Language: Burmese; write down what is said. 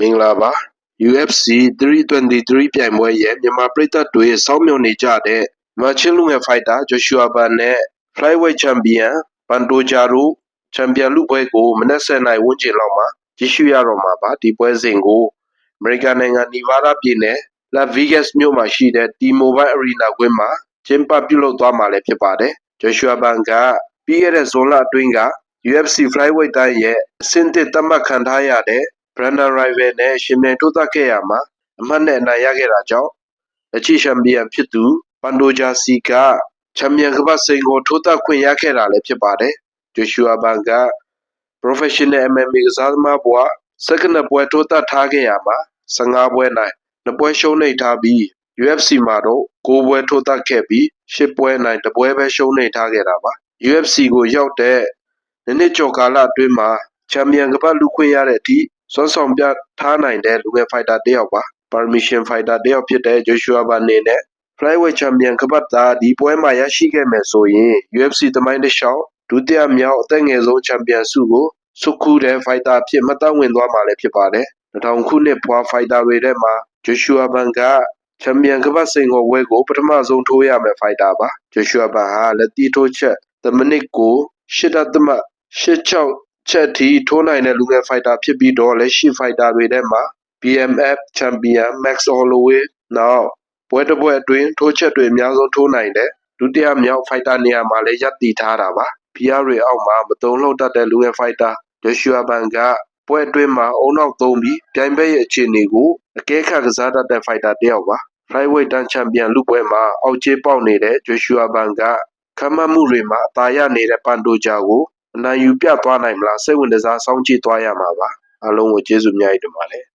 မင်္ဂလာပါ UFC 323ပြိုင်ပွဲရဲ့မြန်မာပရိသတ်တွေစောင့်မျှော်နေကြတဲ့မချစ်လူငယ်ဖိုက်တာဂျိုရှူအာဘန်နဲ့ Flyweight Champion ဘန်တိုဂျာတို့ချန်ပီယံလူပွဲကိုမနက်7:00နာရီဝန်းကျင်လောက်မှာကြည့်ရှုရတော့မှာပါဒီပွဲစဉ်ကိုအမေရိကန်နိုင်ငံနီဗားဒါးပြည်နယ် Las Vegas မြို့မှာရှိတဲ့ T-Mobile Arena ကွင်းမှာကျင်းပပြုလုပ်သွားမှာလည်းဖြစ်ပါတယ်ဂျိုရှူအာဘန်ကပြီးခဲ့တဲ့ဇွန်လအတွင်းက UFC Flyweight တိုင်းရဲ့အဆင့်တစ်သတ်မှတ်ခံထားရတဲ့ Brandon Rival နဲ့ရှင်ပြိုင်ထိုးသတ်ခဲ့ရမှာ အမှတ်နဲ့ အနိုင်ရခဲ့တာကြောင့် လက်ရှိချန်ပီယံဖြစ်သူပန်တိုဂျာစီကချန်ပီယံကပတ်စိန်ကိုထိုးသတ်ခွင့်ရခဲ့တာလည်း ဖြစ်ပါတယ်ဂျိုရှူအာဘန်က Professional MMA ကစားသမားဘဝစက္ကနပွဲ ထိုးသတ်ထားခဲ့ရမှာ15ပွဲနိုင်2ပွဲ ရှုံးနိမ့်ထားပြီး UFC မှာတော့9ပွဲ ထိုးသတ်ခဲ့ပြီး10ပွဲနိုင်2ပွဲပဲ ရှုံးနိမ့်ထားခဲ့တာပါ UFC ကိုရောက်တဲ့နှစ်နှစ်ကျော်ကာလအတွင်းမှာ ချန်ပီယံကပတ်လူခွင့်ရတဲ့အထိ စွမ်းဆောင်ပြထားနိုင်တဲ့လူငယ်ဖိုက်တာတစ်ယောက်ပါပါရမီရှင်ဖိုက်တာတစ်ယောက်ဖြစ်တဲ့ဂျိုရှူအာဘန်အနေနဲ့ Flyweight Champion ကပတ်တာဒီပွဲမှာရရှိခဲ့မယ်ဆိုရင် UFC သမိုင်းတစ်လျှောက်ဒုတိယမြောက်အသက်ငယ်ဆုံးချန်ပီယံဆုကိုစုခူးတဲ့ဖိုက်တာအဖြစ်မှတ်တမ်းဝင်သွားမှာလည်းဖြစ်ပါတယ်2000ခုနှစ်ဖွာဖိုက်တာတွေထဲမှာဂျိုရှူအာဘန်ကချန်ပီယံကပတ်စိန်ခေါ်ဝဲကိုပထမဆုံးထိုးရမယ်ဖိုက်တာပါဂျိုရှူအာဘန်ဟာလက်တီထိုးချက်10မိနစ်ကို8.86 ချက်အထိထိုးနိုင်တဲ့လူငယ်ဖိုက်တာဖြစ်ပြီးတော့လက်ရှိဖိုက်တာတွေထဲမှာ BMF ချန်ပီယံ Max Holloway နောက်ပွဲတစ်ပွဲအတွင်းထိုးချက်တွေအများဆုံးထိုးနိုင်တဲ့ဒုတိယမြောက်ဖိုက်တာနေရာမှာလည်းရပ်တည်ထားတာပါ။ PR တွေအောက်မှာမတုံ့လှုပ်တတ်တဲ့လူငယ်ဖိုက်တာဂျိုရှူအာဘန်ကပွဲအတွင်းမှာအုံနောက်သုံးပြီးပြိုင်ဘက်ရဲ့အခြေအနေကိုအကဲခတ်ကစားတတ်တဲ့ဖိုက်တာတစ်ယောက်ပါ။ Flyweight တန်းချန်ပီယံလူပွဲမှာအောက်ခြေပေါက်နေတဲ့ဂျိုရှူအာဘန်ကခမ်းမမှုတွေမှာအသာရနေတဲ့ပန်တိုဂျာကို အနိုင်ယူပြသွားနိုင်မလားစိတ်ဝင်စားစောင့်ကြည့်သွားရမှာပါအားလုံးကိုကျေးဇူးအများကြီးတင်ပါတယ်